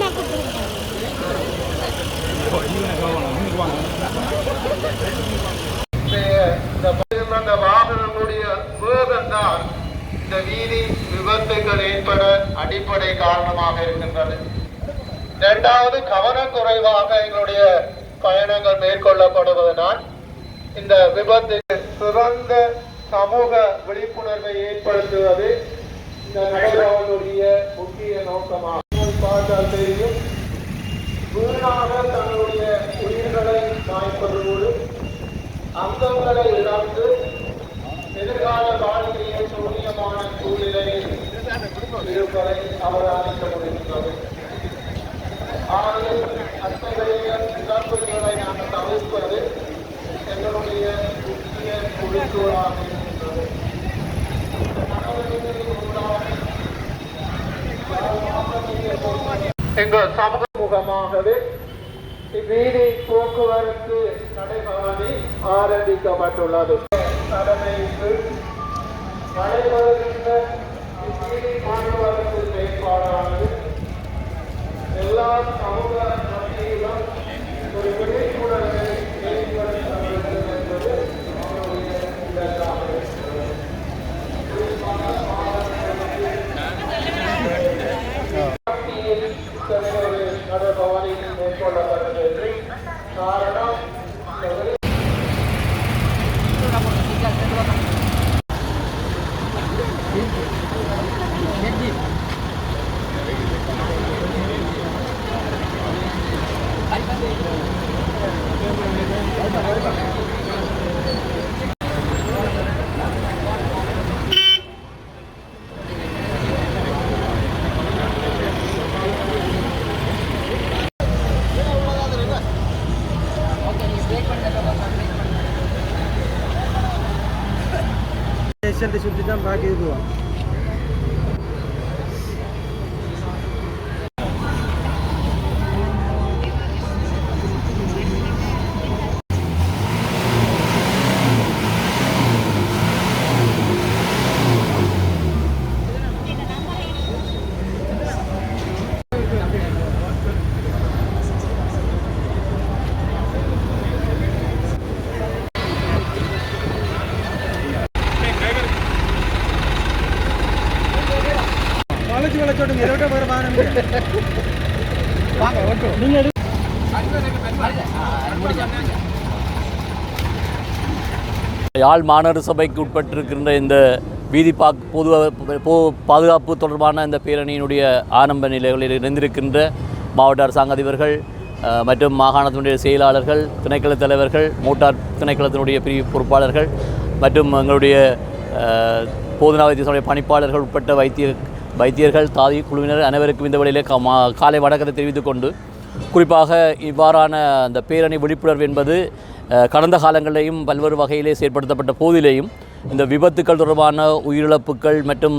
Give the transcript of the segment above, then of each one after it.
வேணா இந்த பகுதியில் அந்த வாகனங்களுடைய வேகம்தான் இந்த வீதி விபத்துகள் ஏற்பட அடிப்படை காரணமாக இருக்கின்றது இரண்டாவது கவனக்குறைவாக எங்களுடைய பயணங்கள் மேற்கொள்ளப்படுவதனால் இந்த விபத்துக்கு சிறந்த சமூக விழிப்புணர்வை ஏற்படுத்துவது இந்த நடைபெறக்கூடிய முக்கிய நோக்கமாக பார்த்தால் தெரியும். வீணாக தன்னுடைய உயிர்களை மாய்ப்பதோடு அங்கங்களை இழந்து எதிர்கால வாழ்க்கையை சூரியமான சூழ்நிலையில் இருப்பதை அவதானிக்க முடிகின்றது ஆனால் அத்தகைய இழப்புகளை நாம் தவிர்ப்பது எங்களுடைய முக்கிய குறிக்கோளாகும் இருக்கின்றது எங்கள் சமூகமாகவே இவ்வீதி போக்குவரத்து நடைபாதை ஆரம்பிக்கப்பட்டுள்ளது. தலைமைக்கு நடைபெறுகின்ற இவ்வீதி போக்குவரத்து செயற்பாடானது எல்லா சமூக மத்தியிலும் ஒரு ஸ்டேஷன் சுற்றி தான் பாக்கி இருக்குவோம் வளைச்சு வளைச்சோட்டுங்க இருபட்டா போகிற வாகனம் வாங்க ஓட்டு நீங்கள் எடு யாழ் மாநகர சபைக்கு உட்பட்டிருக்கின்ற இந்த வீதி பாக் பொது பாதுகாப்பு தொடர்பான இந்த பேரணியினுடைய ஆரம்ப நிலைகளில் இணைந்திருக்கின்ற மாவட்ட அரசாங்க அதிபர்கள் மற்றும் மாகாணத்தினுடைய செயலாளர்கள் திணைக்கள தலைவர்கள் மோட்டார் திணைக்களத்தினுடைய பிரிவு பொறுப்பாளர்கள் மற்றும் எங்களுடைய அஹ், போதனா வைத்தியசாலை பணிப்பாளர்கள் உட்பட்ட வைத்திய வைத்தியர்கள் தாதி குழுவினர் அனைவருக்கும் இந்த வழியிலே மா- காலை வணக்கத்தை தெரிவித்துக் கொண்டு குறிப்பாக இவ்வாறான அந்த பேரணி விழிப்புணர்வு என்பது கடந்த காலங்களிலேயும் பல்வேறு வகையிலே செயற்படுத்தப்பட்ட போதிலேயும் இந்த விபத்துக்கள் தொடர்பான உயிரிழப்புகள் மற்றும்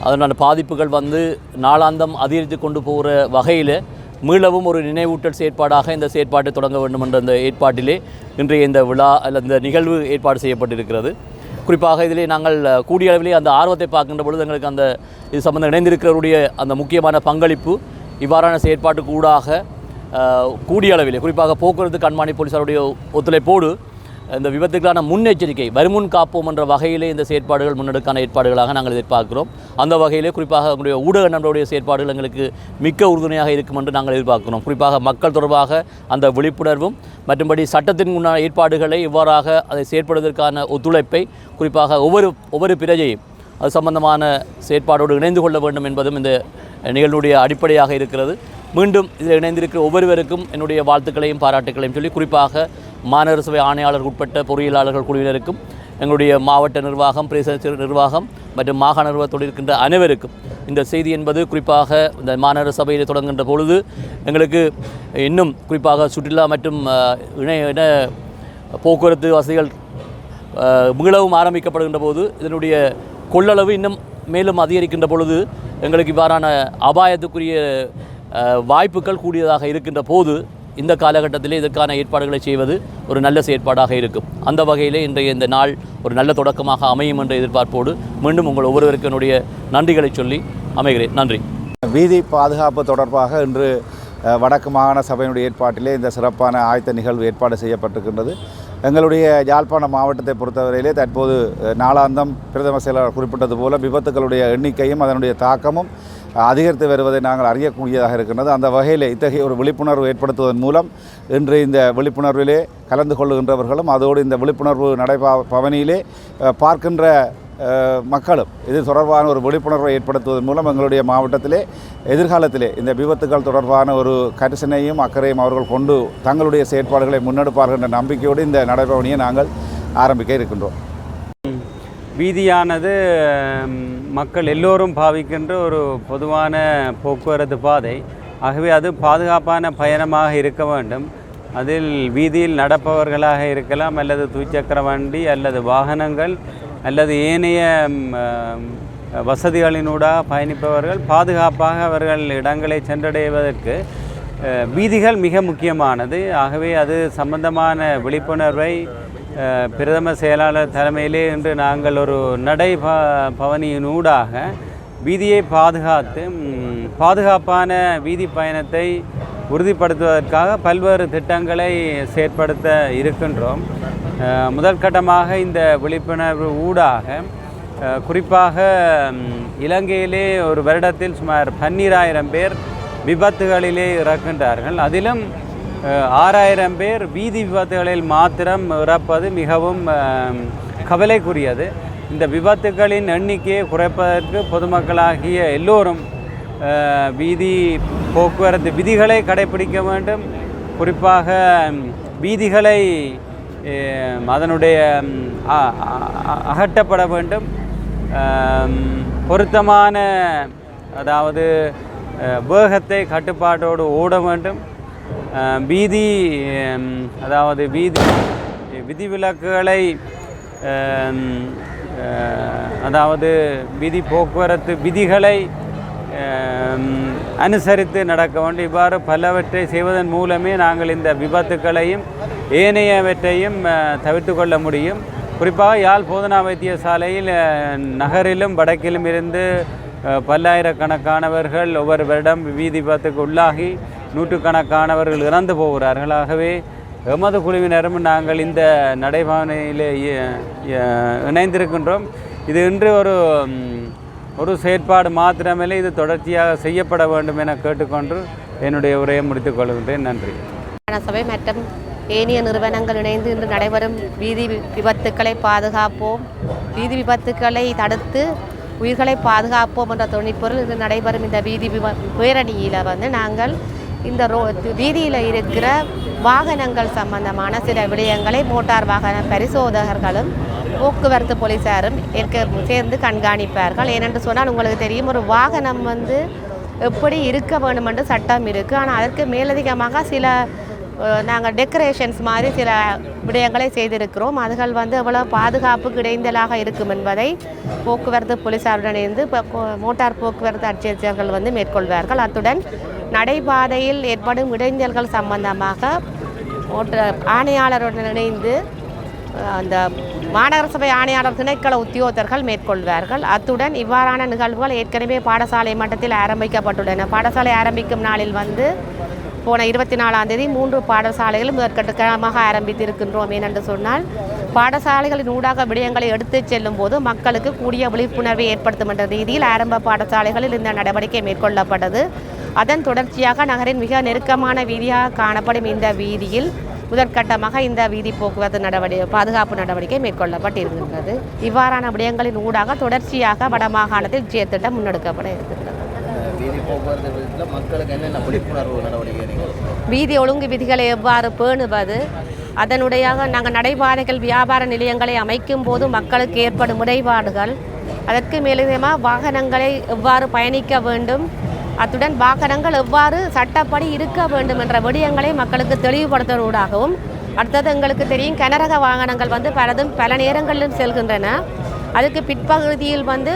அதனான பாதிப்புகள் வந்து நாளாந்தம் அதிகரித்து கொண்டு போகிற வகையில் மீளவும் ஒரு நினைவூட்டல் செயற்பாடாக இந்த செயற்பாட்டை தொடங்க வேண்டும் என்ற இந்த ஏற்பாட்டிலே இன்றைய இந்த விழா அல்ல இந்த நிகழ்வு ஏற்பாடு செய்யப்பட்டிருக்கிறது. குறிப்பாக இதிலே நாங்கள் கூடிய அளவிலே அந்த ஆர்வத்தை பார்க்கின்ற பொழுது எங்களுக்கு அந்த இது சம்பந்தம் இணைந்திருக்கிறவருடைய அந்த முக்கியமான பங்களிப்பு இவ்வாறான செயற்பாட்டுக்கு ஊடாக கூடிய அளவிலே குறிப்பாக போக்குவரத்து கண்மாணி போலீசாருடைய ஒத்துழைப்போடு இந்த விபத்துக்கான முன்னெச்சரிக்கை வருமுன் காப்போம் என்ற வகையிலே இந்த செயற்பாடுகள் முன்னெடுக்கான ஏற்பாடுகளாக நாங்கள் எதிர்பார்க்கிறோம். அந்த வகையிலே குறிப்பாக எங்களுடைய ஊடக நண்பருடைய செயற்பாடுகள் எங்களுக்கு மிக்க உறுதுணையாக இருக்கும் என்று நாங்கள் எதிர்பார்க்கிறோம். குறிப்பாக மக்கள் தொடர்பாக அந்த விழிப்புணர்வும் மற்றும்படி சட்டத்தின் உண்டான ஏற்பாடுகளை இவ்வாறாக அதை செயற்படுவதற்கான ஒத்துழைப்பை குறிப்பாக ஒவ்வொரு ஒவ்வொரு பிரஜையும் அது சம்பந்தமான செயற்பாடோடு இணைந்து கொள்ள வேண்டும் என்பதும் இந்த நிகழ்வுடைய அடிப்படையாக இருக்கிறது. மீண்டும் இதில் இணைந்திருக்கிற ஒவ்வொருவருக்கும் என்னுடைய வாழ்த்துக்களையும் பாராட்டுக்களையும் சொல்லி குறிப்பாக மாநகர சபை ஆணையாளர் உட்பட்ட பொறியியலாளர்கள் குழுவினருக்கும் எங்களுடைய மாவட்ட நிர்வாகம் பிரதேச நிர்வாகம் மற்றும் மாகாண நிர்வாகத்தோடு இருக்கின்ற அனைவருக்கும் இந்த செய்தி என்பது குறிப்பாக இந்த மாநகர சபையில் தொடங்குகின்ற பொழுது எங்களுக்கு இன்னும் குறிப்பாக சுற்றுலா மற்றும் இணைய இன போக்குவரத்து வசதிகள் அஹ், மீளவும் ஆரம்பிக்கப்படுகின்ற போது இதனுடைய கொள்ளளவு இன்னும் மேலும் அதிகரிக்கின்ற பொழுது எங்களுக்கு இவ்வாறான அபாயத்துக்குரிய வாய்ப்புகள் கூடியதாக இருக்கின்ற போது இந்த காலகட்டத்திலே இதற்கான ஏற்பாடுகளை செய்வது ஒரு நல்ல செயற்பாடாக இருக்கும். அந்த வகையிலே இன்றைய இந்த நாள் ஒரு நல்ல தொடக்கமாக அமையும் என்ற எதிர்பார்ப்போடு மீண்டும் உங்கள் ஒவ்வொருவருக்கனுடைய என்னுடைய நன்றிகளை சொல்லி அமைகிறேன். நன்றி. வீதி பாதுகாப்பு தொடர்பாக இன்று வடக்கு மாகாண சபையினுடைய ஏற்பாட்டிலே இந்த சிறப்பான ஆயத்த நிகழ்வு ஏற்பாடு செய்யப்பட்டிருக்கின்றது. எங்களுடைய யாழ்ப்பாண மாவட்டத்தை பொறுத்தவரையிலே தற்போது நாளாந்தம் பிரதம செயலாளர் குறிப்பிட்டது போல விபத்துக்களுடைய எண்ணிக்கையும் அதனுடைய தாக்கமும் அதிகரித்து வருவதை நாங்கள் அறியக்கூடியதாக இருக்கின்றது. அந்த வகையில் இத்தகைய ஒரு விழிப்புணர்வு ஏற்படுத்துவதன் மூலம் இன்று இந்த விழிப்புணர்விலே கலந்து கொள்ளுகின்றவர்களும் அதோடு இந்த விழிப்புணர்வு நடைபா பவனியிலே பார்க்கின்ற மக்களும் இது தொடர்பான ஒரு விழிப்புணர்வை ஏற்படுத்துவதன் மூலம் எங்களுடைய மாவட்டத்திலே எதிர்காலத்திலே இந்த விபத்துகள் தொடர்பான ஒரு கரிசனையும் அக்கறையும் அவர்கள் கொண்டு தங்களுடைய செயற்பாடுகளை முன்னெடுப்பார்கள் என்ற நம்பிக்கையோடு இந்த நடைபவணியை நாங்கள் ஆரம்பிக்க இருக்கின்றோம். வீதியானது மக்கள் எல்லோரும் பாவிக்கின்ற ஒரு பொதுவான போக்குவரத்து பாதை. ஆகவே அது பாதுகாப்பான பயணமாக இருக்க வேண்டும். அதில் வீதியில் நடப்பவர்களாக இருக்கலாம் அல்லது தூச்சக்கர வண்டி அல்லது வாகனங்கள் அல்லது ஏனைய வசதிகளினூடாக பயணிப்பவர்கள் பாதுகாப்பாக அவர்கள் இடங்களை சென்றடைவதற்கு வீதிகள் மிக முக்கியமானது. ஆகவே அது சம்பந்தமான விழிப்புணர்வை பிரதம செயலாளர் தலைமையிலே இன்று நாங்கள் ஒரு நடை ப பவனியினூடாக வீதியை பாதுகாத்து பாதுகாப்பான வீதி பயணத்தை உறுதிப்படுத்துவதற்காக பல்வேறு திட்டங்களை செயற்படுத்த இருக்கின்றோம். முதற்கட்டமாக இந்த விழிப்புணர்வு ஊடாக குறிப்பாக இலங்கையிலே ஒரு வருடத்தில் சுமார் பன்னிராயிரம் பேர் விபத்துகளிலே இறக்கின்றார்கள். அதிலும் ஆறாயிரம் பேர் வீதி விபத்துகளில் மாத்திரம் இறப்பது மிகவும் கவலைக்குரியது. இந்த விபத்துகளின் எண்ணிக்கையை குறைப்பதற்கு பொதுமக்களாகிய எல்லோரும் வீதி போக்குவரத்து விதிகளை கடைபிடிக்க வேண்டும். குறிப்பாக வீதிகளை அதனுடைய அ- அகற்றப்பட வேண்டும். பொருத்தமான அதாவது வேகத்தை கட்டுப்பாட்டோடு ஓட வேண்டும். வீதி அதாவது வீதி விதிவிலக்குகளை அதாவது விதி போக்குவரத்து விதிகளை அனுசரித்து நடக்க வேண்டும். இவ்வாறு பலவற்றை செய்வதன் மூலமே நாங்கள் இந்த விபத்துக்களையும் ஏனையவற்றையும் தவிர்த்து கொள்ள முடியும். குறிப்பாக யாழ் போதனா வைத்தியசாலையில் நகரிலும் வடக்கிலும் இருந்து பல்லாயிரக்கணக்கானவர்கள் ஒவ்வொரு வருடம் வீதி விபத்துக்கு உள்ளாகி நூற்றுக்கணக்கானவர்கள் இறந்து போகிறார்கள். ஆகவே எமது குழுவினரும் நாங்கள் இந்த நடைபாணையில் இணைந்திருக்கின்றோம். இது இன்று ஒரு ஒரு செயற்பாடு மாத்திரமில்லை இது தொடர்ச்சியாக செய்யப்பட வேண்டும் என கேட்டுக்கொண்டு என்னுடைய உரையை முடித்துக் கொள்கின்றேன். நன்றி. சபை மற்றும் ஏனைய நிறுவனங்கள் இணைந்து இன்று நடைபெறும் வீதி விபத்துக்களை பாதுகாப்போம். வீதி விபத்துக்களை தடுத்து உயிர்களை பாதுகாப்போம் என்ற துணிப்பொருள் இன்று நடைபெறும் இந்த வீதி விப பேரணியில் வந்து நாங்கள் இந்த ரோ வீதியில் இருக்கிற வாகனங்கள் சம்பந்தமான சில விடயங்களை மோட்டார் வாகன பரிசோதகர்களும் போக்குவரத்து போலீஸாரும் ஏற்க சேர்ந்து கண்காணிப்பார்கள். ஏனென்று சொன்னால் உங்களுக்கு தெரியும் ஒரு வாகனம் வந்து எப்படி இருக்க வேண்டும் என்று சட்டம் இருக்குது ஆனால் அதற்கு மேலதிகமாக சில நாங்கள் டெக்கரேஷன்ஸ் மாதிரி சில விடயங்களை செய்திருக்கிறோம். அதுகள் வந்து எவ்வளோ பாதுகாப்புக்கு இடைந்தலாக இருக்கும் என்பதை போக்குவரத்து போலீஸாருடன் இருந்து மோட்டார் போக்குவரத்து அட்சியர்கள் வந்து மேற்கொள்வார்கள். அத்துடன் நடைபாதையில் ஏற்படும் இடைஞ்சல்கள் சம்பந்தமாக மோட்டார் ஆணையாளருடன் இணைந்து அந்த மாநகர சபை ஆணையாளர் திணைக்கள உத்தியோகத்தர்கள் மேற்கொள்வார்கள். அத்துடன் இவ்வாறான நிகழ்வுகள் ஏற்கனவே பாடசாலை மட்டத்தில் ஆரம்பிக்கப்பட்டுள்ளன. பாடசாலை ஆரம்பிக்கும் நாளில் வந்து போன இருபத்தி நாலாம் தேதி மூன்று பாடசாலைகளும் முதற்கட்டமாக ஆரம்பித்திருக்கின்றோம். ஏனென்று சொன்னால் பாடசாலைகளின் ஊடாக விடயங்களை எடுத்துச் செல்லும் போது மக்களுக்கு கூடிய விழிப்புணர்வை ஏற்படுத்தும் என்ற ரீதியில் ஆரம்ப பாடசாலைகளில் இந்த நடவடிக்கை மேற்கொள்ளப்பட்டது. அதன் தொடர்ச்சியாக நகரின் மிக நெருக்கமான வீதியாக காணப்படும் இந்த வீதியில் முதற்கட்டமாக இந்த வீதி போக்குவரத்து நடவடிக்கை பாதுகாப்பு நடவடிக்கை மேற்கொள்ளப்பட்டிருக்கின்றது. இவ்வாறான விடயங்களின் ஊடாக தொடர்ச்சியாக வடமாகாணத்தில் செயற்திட்டம் முன்னெடுக்கப்பட இருக்கின்றது. வீதி ஒழுங்கு விதிகளை எவ்வாறு பேணுவது? அதனுடைய நாங்கள் நடைபாதைகள் வியாபார நிலையங்களை அமைக்கும் போது மக்களுக்கு ஏற்படும் முறைப்பாடுகள். அதற்கு மேலதிகமாக வாகனங்களை எவ்வாறு பயணிக்க வேண்டும்? அத்துடன் வாகனங்கள் எவ்வாறு சட்டப்படி இருக்க வேண்டும் என்ற விடயங்களை மக்களுக்கு தெளிவுபடுத்துவதூடாகவும் அடுத்தது எங்களுக்கு தெரியும் கனரக வாகனங்கள் வந்து பலதும் பல நேரங்களிலும் செல்கின்றன. அதுக்கு பிற்பகுதியில் வந்து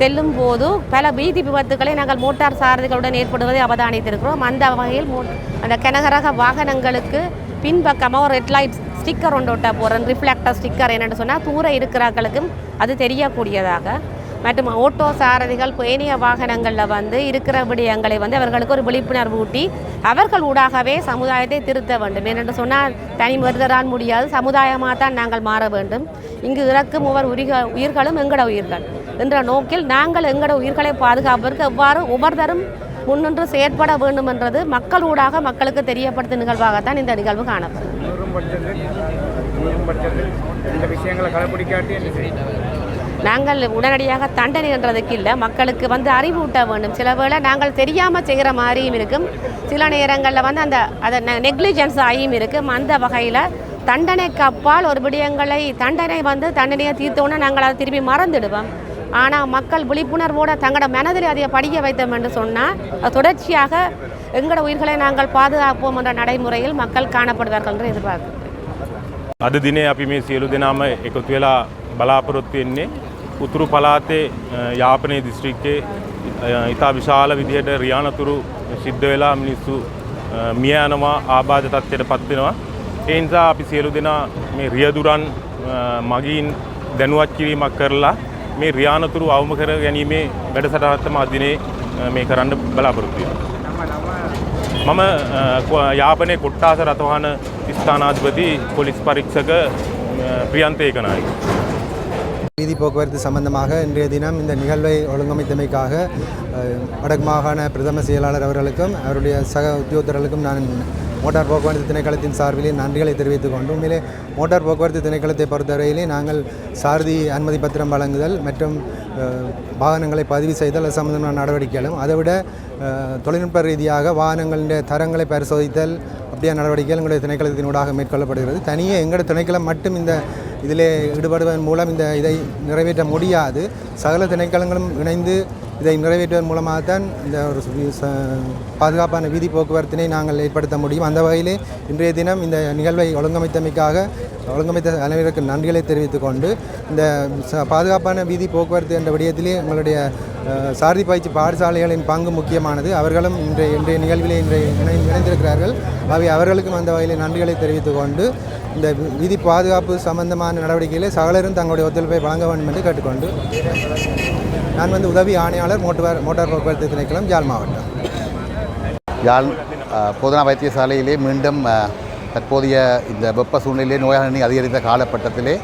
செல்லும் போது பல வீதி விபத்துக்களை நாங்கள் மோட்டார் சாரதிகளுடன் ஏற்படுவதை அவதானித்திருக்கிறோம். அந்த வகையில் அந்த கனகரக வாகனங்களுக்கு பின்பக்கமாக ஒரு ரெட் லைட் ஸ்டிக்கர் ஒன்று ஒட்ட போகிறோம் ரிஃப்ளெக்டர் ஸ்டிக்கர் என்னென்னு சொன்னால் தூர இருக்கிறார்களுக்கும் அது தெரியக்கூடியதாக. மற்றும் ஓட்டோ சாரதிகள் பேணிய வாகனங்களில் வந்து இருக்கிற விடயங்களை வந்து அவர்களுக்கு ஒரு விழிப்புணர்வு ஊட்டி அவர்கள் ஊடாகவே சமுதாயத்தை திருத்த வேண்டும். ஏனென்று சொன்னால் தனி மருதரான் முடியாது சமுதாயமாக தான் நாங்கள் மாற வேண்டும். இங்கு இறக்கும் ஒவ்வொரு உயிர்கள் உயிர்களும் எங்கட உயிர்கள்? என்ற நோக்கில் நாங்கள் எங்கட உயிர்களை பாதுகாப்பதற்கு எவ்வாறு ஒவ்வொருத்தரும் முன்னின்று செயற்பட வேண்டும் என்றது மக்கள் ஊடாக மக்களுக்கு தெரியப்படுத்தும் நிகழ்வாகத்தான் இந்த நிகழ்வு காணப்படும். இந்த விஷயங்களை கடைபிடிக்காட்டி நாங்கள் உடனடியாக தண்டனை என்றதுக்கு இல்லை மக்களுக்கு வந்து அறிவூட்ட வேண்டும் சில வேளை நாங்கள் தெரியாமல் செய்கிற மாதிரியும் இருக்கும் சில நேரங்களில் வந்து அந்த அதை நெக்லிஜென்ஸ் ஆகியும் இருக்கும் அந்த வகையில் தண்டனைக்கு அப்பால் ஒரு விடயங்களை தண்டனை வந்து தண்டனையை தீர்த்தோன்னே நாங்கள் அதை திரும்பி மறந்துடுவோம் ஆனால் மக்கள் விழிப்புணர்வோடு தங்களோட மனதில் அதை படிக்க வைத்தோம் என்று சொன்னால் அது தொடர்ச்சியாக எங்களோட உயிர்களை நாங்கள் பாதுகாப்போம் என்ற நடைமுறையில் மக்கள் காணப்படுவார்கள் என்று எதிர்பார்க்கிறேன் අද දිනේ අපි මේ සියලු දෙනාම එකතු වෙලා බලාපොරොත්තු වෙන්නේ උතුරු පලාතේ අ, යාපනයේ දිස්ත්‍රික්කයේ අ, ඉතා විශාල විදිහට රියානතුරු සිද්ධ වෙලා මිනිස්සු අ, මිය යනවා ආබාධ තත්ත්වයට පත් වෙනවා. ඒ නිසා අපි සියලු දෙනා මේ රියදුරන් අ, මගින් දැනුවත් කිරීමක් කරලා මේ රියානතුරු අවම කර ගැනීමේ වැඩසටහන තමයි අද දිනේ අ, මේ කරන්න බලාපොරොත්තු වෙන්නේ. මම අ, කො- යාපනයේ කොට්ටාස රථවාහන ස්ථානාධිපති පොලිස් පරීක්ෂක අ, ප්‍රියන්ත ඒකනායක. வீதி போக்குவரத்து சம்பந்தமாக இன்றைய தினம் இந்த நிகழ்வை ஒழுங்கமைத்தமைக்காக வடக்கு மாகாண பிரதம செயலாளர் அவர்களுக்கும் அவருடைய சக உத்தியோகத்தர்களுக்கும் நான் மோட்டார் போக்குவரத்து திணைக்களத்தின் சார்பிலே நன்றிகளை தெரிவித்துக் கொண்டு உண்மையிலே மோட்டார் போக்குவரத்து திணைக்களத்தை பொறுத்தவரையிலே நாங்கள் சாரதி அனுமதி பத்திரம் வழங்குதல் மற்றும் வாகனங்களை பதிவு செய்தல் அது சம்பந்தமான நடவடிக்கைகளும் அதை விட தொழில்நுட்ப ரீதியாக வாகனங்களின் தரங்களை பரிசோதித்தல் அப்படியான நடவடிக்கைகள் எங்களுடைய திணைக்களத்தினூடாக மேற்கொள்ளப்படுகிறது. தனியே எங்களுடைய திணைக்களம் மட்டும் இந்த இதிலே ஈடுபடுவதன் மூலம் இந்த இதை நிறைவேற்ற முடியாது. சகல திணைக்களங்களும் இணைந்து இதை நிறைவேற்றுவதன் மூலமாகத்தான் இந்த ஒரு ச- பாதுகாப்பான வீதி போக்குவரத்தினை நாங்கள் ஏற்படுத்த முடியும். அந்த வகையிலே இன்றைய தினம் இந்த நிகழ்வை ஒழுங்கமைத்தமைக்காக ஒழுங்கமைத்த அனைவருக்கு நன்றிகளை தெரிவித்துக் கொண்டு இந்த பாதுகாப்பான வீதி போக்குவரத்து என்ற விடயத்திலே எங்களுடைய சாரதி பயிற்சி பாடசாலைகளின் பங்கு முக்கியமானது. அவர்களும் இன்றைய இன்றைய நிகழ்விலே இன்றைய இணைந்திருக்கிறார்கள். அவை அவர்களுக்கும் அந்த வகையில் நன்றிகளை தெரிவித்துக் கொண்டு இந்த விதி வீதி பாதுகாப்பு சம்பந்தமான நடவடிக்கைகளை சகலரும் தங்களுடைய ஒத்துழைப்பை வழங்க வேண்டும் என்று கேட்டுக்கொண்டு நான் வந்து உதவி ஆணையாளர் மோட்டார் மோட்டார் போக்குவரத்து திணைக்களம் ஜாழ் மாவட்டம். யாழ் அஹ், போதனா வைத்தியசாலையிலே மீண்டும் தற்போதைய இந்த வெப்ப சூழ்நிலையிலே நோயாளர் எண்ணிக்கை அதிகரித்த காலகட்டத்திலே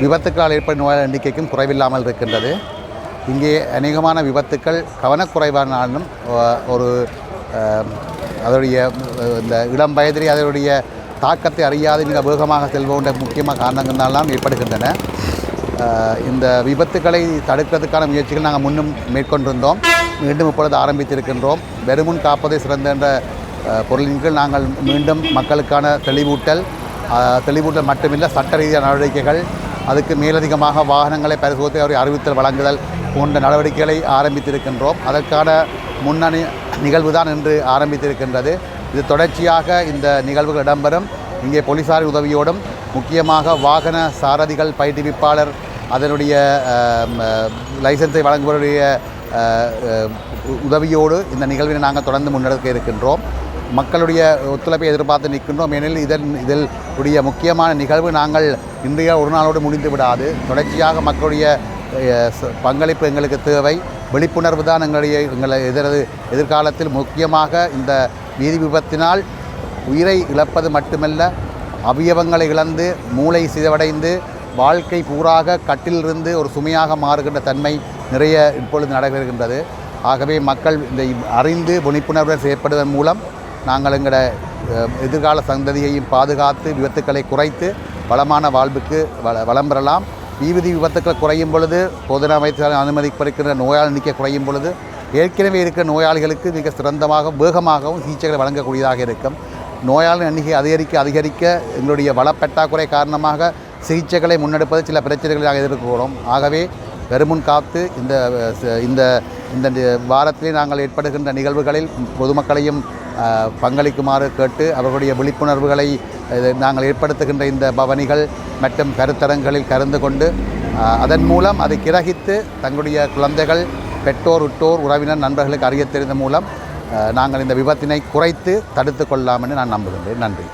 விபத்துக்களால் ஏற்படும் நோயாளர் எண்ணிக்கைக்கும் குறைவில்லாமல் இருக்கின்றது. இங்கே அநேகமான விபத்துக்கள் கவனக்குறைவானாலும் ஒரு அதனுடைய இந்த இளம் வயதிலே அதனுடைய தாக்கத்தை அறியாது மிக வேகமாக செல்வோன்ற முக்கியமான காரணங்களால் ஏற்படுகின்றன. இந்த விபத்துக்களை தடுக்கிறதுக்கான முயற்சிகள் நாங்கள் முன்னும் மேற்கொண்டிருந்தோம். மீண்டும் இப்பொழுது ஆரம்பித்திருக்கின்றோம். வெறுமுன் காப்பதை சிறந்த என்ற பொருளின் கீழ் நாங்கள் மீண்டும் மக்களுக்கான தெளிவூட்டல் தெளிவூட்டல் மட்டுமில்லை சட்ட ரீதியான நடவடிக்கைகள் அதுக்கு மேலதிகமாக வாகனங்களை பரிசோதித்து அவரை அறிவித்தல் வழங்குதல் போன்ற நடவடிக்கைகளை ஆரம்பித்திருக்கின்றோம். அதற்கான முன்னணி நிகழ்வு தான் இன்று ஆரம்பித்திருக்கின்றது. இது தொடர்ச்சியாக இந்த நிகழ்வுகள் இடம்பெறும். இங்கே போலீசாரின் உதவியோடும் முக்கியமாக வாகன சாரதிகள் பயிற்றுவிப்பாளர் அதனுடைய லைசன்ஸை வழங்குவருடைய உதவியோடு இந்த நிகழ்வினை நாங்கள் தொடர்ந்து முன்னெடுக்க இருக்கின்றோம். மக்களுடைய ஒத்துழைப்பை எதிர்பார்த்து நிற்கின்றோம். ஏனெனில் இதன் இதில் உடைய முக்கியமான நிகழ்வு நாங்கள் இன்றைய ஒரு நாளோடு முடிந்து விடாது. தொடர்ச்சியாக மக்களுடைய பங்களிப்பு எங்களுக்கு தேவை. விழிப்புணர்வு தான் எங்களுடைய எங்களை எதிரது எதிர்காலத்தில் முக்கியமாக இந்த வீதி விபத்தினால் உயிரை இழப்பது மட்டுமல்ல அவயவங்களை இழந்து மூளை சிதவடைந்து வாழ்க்கை பூராக கட்டிலிருந்து ஒரு சுமையாக மாறுகின்ற தன்மை நிறைய இப்பொழுது நடைபெறுகின்றது. ஆகவே மக்கள் இந்த அறிந்து விழிப்புணர்வுடன் செயற்படுவதன் மூலம் நாங்கள் எங்களோட எதிர்கால சந்ததியையும் பாதுகாத்து விபத்துக்களை குறைத்து வளமான வாழ்வுக்கு வள வளம் பெறலாம். வீதி விபத்துக்கள் குறையும் பொழுது பொதுநல வைத்தியசாலை அனுமதிப்பிருக்கின்ற நோயாளி எண்ணிக்கை குறையும் பொழுது ஏற்கனவே இருக்கிற நோயாளிகளுக்கு மிக சிறந்தமாக வேகமாகவும் சிகிச்சைகளை வழங்கக்கூடியதாக இருக்கும். நோயாளி எண்ணிக்கை அதிகரிக்க அதிகரிக்க எங்களுடைய வளப்பற்றாக்குறை காரணமாக சிகிச்சைகளை முன்னெடுப்பது சில பிரச்சனைகளாக நாங்கள் ஆகவே பெருமுன் காத்து இந்த இந்த இந்த வாரத்திலே நாங்கள் ஏற்படுகின்ற நிகழ்வுகளில் பொதுமக்களையும் பங்களிக்குமாறு கேட்டு அவர்களுடைய விழிப்புணர்வுகளை இது நாங்கள் ஏற்படுத்துகின்ற இந்த பவனிகள் மற்றும் கருத்தரங்களில் கலந்து கொண்டு அதன் மூலம் அதை கிரகித்து தங்களுடைய குழந்தைகள் பெற்றோர் உற்றோர் உறவினர் நண்பர்களுக்கு அறிய தெரிந்த மூலம் நாங்கள் இந்த விபத்தினை குறைத்து தடுத்து கொள்ளலாம் என்று நான் நம்புகின்றேன். நன்றி.